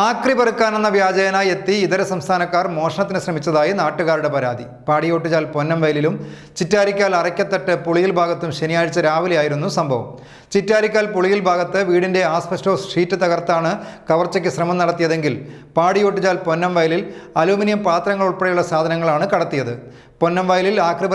ആക്രി പെറുക്കാനെന്ന വ്യാജേന എത്തി ഇതര സംസ്ഥാനക്കാർ മോഷണത്തിന് ശ്രമിച്ചതായി നാട്ടുകാരുടെ പരാതി. പാടിയോട്ടുചാൽ പൊന്നംവയലിലും ചിറ്റാരിക്കാൽ അരയ്ക്കത്തട്ട് പുളിയിൽ ഭാഗത്തും ശനിയാഴ്ച രാവിലെയായിരുന്നു സംഭവം. ചിറ്റാരിക്കാൽ പുളിയിൽ ഭാഗത്ത് വീടിന്റെ ആസ്ബസ്റ്റോസ് ഷീറ്റ് തകർത്താണ് കവർച്ചയ്ക്ക് ശ്രമം നടത്തിയതെങ്കിൽ പാടിയോട്ടുചാൽ പൊന്നംവയലിൽ അലൂമിനിയം പാത്രങ്ങൾ ഉൾപ്പെടെയുള്ള സാധനങ്ങളാണ് കടത്തിയത്. പൊന്നംവയലിൽ ആക്രി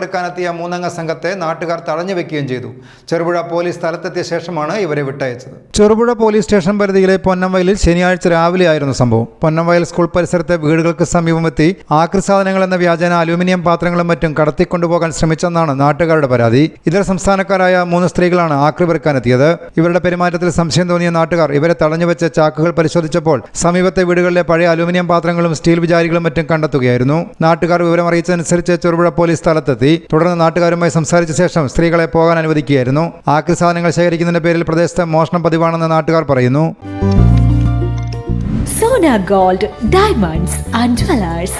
മൂന്നംഗ സംഘത്തെ നാട്ടുകാർ തടഞ്ഞു വെക്കുകയും ചെയ്തു. ചെറുപുഴ പോലീസ് സ്ഥലത്തെത്തിയ ശേഷമാണ് ഇവരെ വിട്ടയച്ചത്. ചെറുപുഴ പോലീസ് സ്റ്റേഷൻ പരിധിയിലെ പൊന്നംവയലിൽ ശനിയാഴ്ച രാവിലെയായിരുന്നു സംഭവം. പൊന്നംവയൽ സ്കൂൾ പരിസരത്തെ വീടുകൾക്ക് സമീപമെത്തി ആക്രി സാധനങ്ങൾ എന്ന വ്യാജന അലൂമിനിയം പാത്രങ്ങളും മറ്റും കടത്തിക്കൊണ്ടുപോകാൻ ശ്രമിച്ചെന്നാണ് നാട്ടുകാരുടെ പരാതി. ഇതര സംസ്ഥാനക്കാരായ മൂന്ന് സ്ത്രീകളാണ് ആക്രി പെറുക്കാനെത്തിയത് ഇവരുടെ പെരുമാറ്റത്തിൽ സംശയം തോന്നിയ നാട്ടുകാർ ഇവരെ തടഞ്ഞുവെച്ച ചാക്കുകൾ പരിശോധിച്ചപ്പോൾ സമീപത്തെ വീടുകളിലെ പഴയ അലൂമിനിയം പാത്രങ്ങളും സ്റ്റീൽ വിചാരികളും മറ്റും കണ്ടെത്തുകയായിരുന്നു. നാട്ടുകാർ വിവരം അറിയിച്ചതനുസരിച്ച് ചെറുപുഴ പോലീസ് സ്ഥലത്തെത്തി. തുടർന്ന് നാട്ടുകാരുമായി സംസാരിച്ച ശേഷം സ്ത്രീകളെ പോകാൻ അനുവദിക്കുകയായിരുന്നു. ആക്രി സാധനങ്ങൾ ശേഖരിക്കുന്നതിന്റെ പേരിൽ പ്രദേശത്ത് മോഷണം പതിവാണെന്ന് നാട്ടുകാർ പറയുന്നു. Sona gold diamonds and jewellers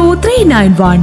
three nine one